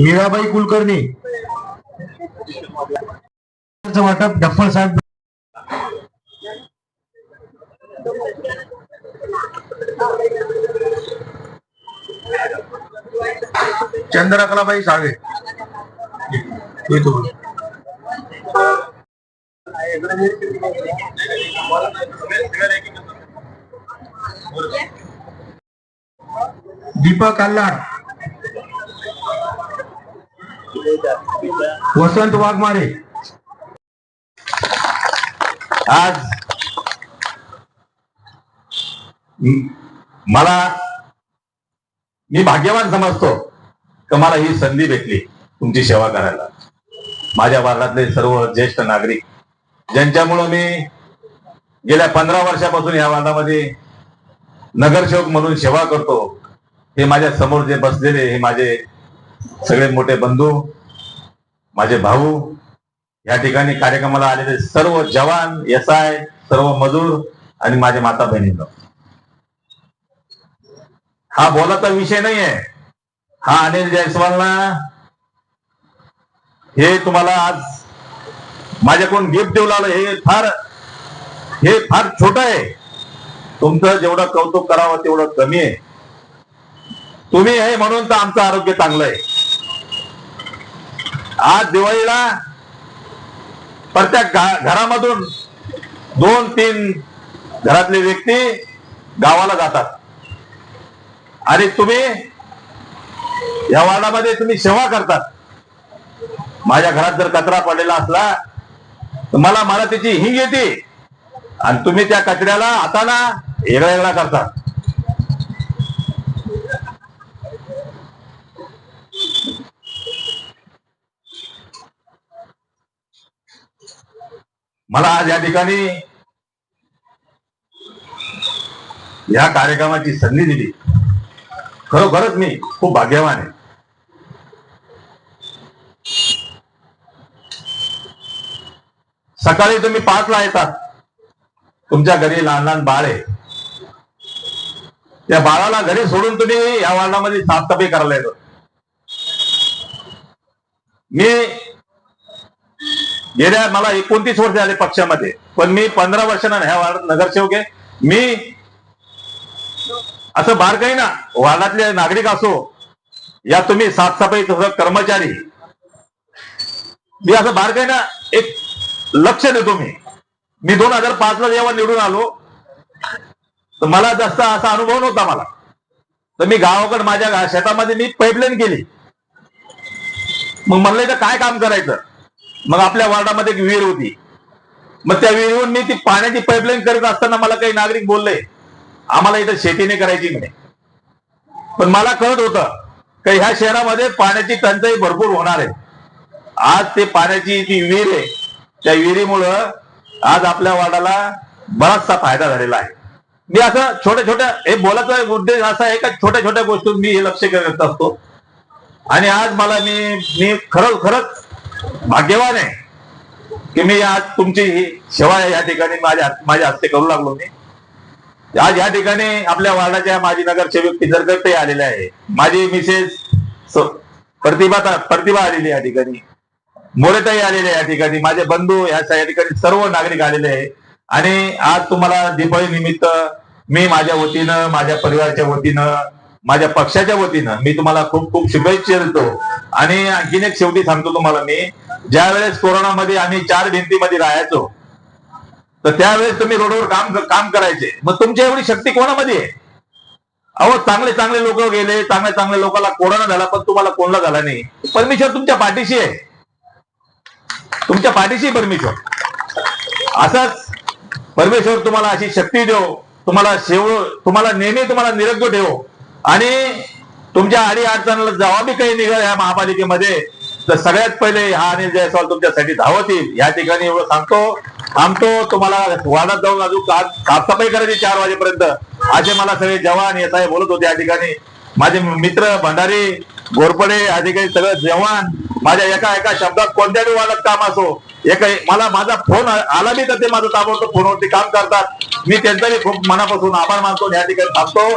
मीराबाई कुलकर्णी. वाटप डफ्फल साहेब. चंद्रकलाबाई साळवे. येतो. दीपक आल्लाड वसंत वाघमारे आज मला मी भाग्यवान समजतो का मला ही संधी भेटली तुमची सेवा करायला माझ्या भागातले सर्व ज्येष्ठ नागरिक ज्यांच्यामुळं मी गेल्या पंधरा वर्षापासून या वादामध्ये नगरसेवक म्हणून सेवा करतो हे माझ्यासमोर जे बसलेले हे माझे सगळे मोठे बंधू माझे भाऊ या ठिकाणी कार्यक्रमाला आलेले सर्व जवान एस आय सर्व मजूर आणि माझे माता बहिणींनो हा बोलाचा विषय नाही आहे हा अनिल जयस्वालना हे तुम्हाला आज माझ्याकडून गिफ्ट देऊ लागलं. हे फार हे फार छोट आहे. तुमचं जेवढं कौतुक करावं तेवढं कमी आहे. तुम्ही आहे म्हणून तर आमचं आरोग्य चांगलं आहे. आज दिवाळीला प्रत्येक घरामधून दोन तीन घरातले व्यक्ती गावाला जातात. आणि तुम्ही या वार्डामध्ये तुम्ही सेवा करतात. माझ्या घरात जर कचरा पडलेला असला तर मला मला त्याची हिंग येते. आणि तुम्ही त्या कचऱ्याला हाताला वेगळा वेगळा करता. मला आज या ठिकाणी या कार्यक्रमाची संधी दिली. खरोखरच मी खूप भाग्यवान आहे. सकाळी तुम्ही पाचला येतात तुमच्या घरी लहान लहान बाळ आहे. त्या बाळाला घरी सोडून तुम्ही या वार्डामध्ये साफसफाई करायला येतो. मी गेल्या मला एकोणतीस वर्ष झाले पक्षामध्ये पण मी पंधरा वर्षांना ह्या वार्डात नगरसेवक आहे. मी असं बार काही ना वार्डातले नागरिक असो या तुम्ही साफसफाई कर्मचारी. मी असं बार काही ना एक लक्ष देतो मी. मी दोन हजार पाच ला जेव्हा निवडून आलो तर मला जास्त असा अनुभव नव्हता मला. तर मी गावाकडे माझ्या शेतामध्ये मी पाईपलाईन केली. मग म्हणलं इथं काय काम करायचं? मग आपल्या वार्डामध्ये एक विहीर होती. मग त्या विहिरीवरून मी ती पाण्याची पाईपलाईन करत असताना मला काही नागरिक बोलले आम्हाला इथं शेतीने करायची म्हणे. पण मला कळत होतं की ह्या शहरामध्ये पाण्याची टंचाई भरपूर होणार आहे. आज ते पाण्याची ती विहीर आहे त्या विहिरीमुळं आज आपल्या वाडाला बराचसा फायदा झालेला आहे. मी असं छोट्या छोट्या हे बोलायचा एक उद्देश असा आहे का छोट्या छोट्या गोष्टी मी हे लक्ष करत असतो. आणि आज मला मी मी खरंच खरंच भाग्यवान आहे की मी आज तुमची ही सेवा या ठिकाणी माझ्या माझ्या हस्ते करू लागलो मी. आज या ठिकाणी आपल्या वार्डाच्या माजी नगरसेवक पिंजरकरते आलेले आहे. माझी मिसेस प्रतिभा प्रतिभा आलेली या ठिकाणी. मोरेताई आलेले या ठिकाणी माझे बंधू या ठिकाणी सर्व नागरिक आलेले आहे. आणि आज तुम्हाला दिवाळी निमित्त मी माझ्या वतीनं माझ्या परिवाराच्या वतीनं माझ्या पक्षाच्या वतीनं मी तुम्हाला खूप खूप शुभेच्छा देतो. आणि आणखीन एक शेवटी सांगतो तुम्हाला मी ज्या वेळेस कोरोनामध्ये आम्ही चार भिंतीमध्ये राहायचो तर त्यावेळेस तुम्ही रोडवर काम काम करायचे. मग तुमची एवढी शक्ती कोणामध्ये आहे? अहो चांगले चांगले लोक गेले चांगल्या चांगल्या लोकांना कोरोना झाला पण तुम्हाला कोणला झाला नाही? परमेश्वर तुमच्या पाठीशी आहे. तुमच्या पाठीशी परमेश्वर. असंच परमेश्वर तुम्हाला अशी शक्ती देव तुम्हाला शेव तुम्हाला नेहमी तुम्हाला निरोग्य ठेवो. आणि तुमच्या आडी अडचणाला जेव्हा बी काही निघाल या महापालिकेमध्ये. तर सगळ्यात पहिले हा अनिल जयस्वाल तुमच्यासाठी धावतील या ठिकाणी एवढं सांगतो. थांबतो. तुम्हाला वादात जाऊन अजून का- साफसफाई करायची चार वाजेपर्यंत. असे मला सगळे जवान येत आहे बोलत होते या ठिकाणी. माझे मित्र भंडारी घोरपडे अधिकारी सगळे सगळं जवान. माझ्या एका एका शब्दात कोणत्याही वाढत काम असो एका मला माझा फोन आला मी तर ते माझं ताबडतोब फोनवरती काम करतात. मी त्यांचाही खूप मनापासून आभार मानतो या ठिकाणी थांबतो.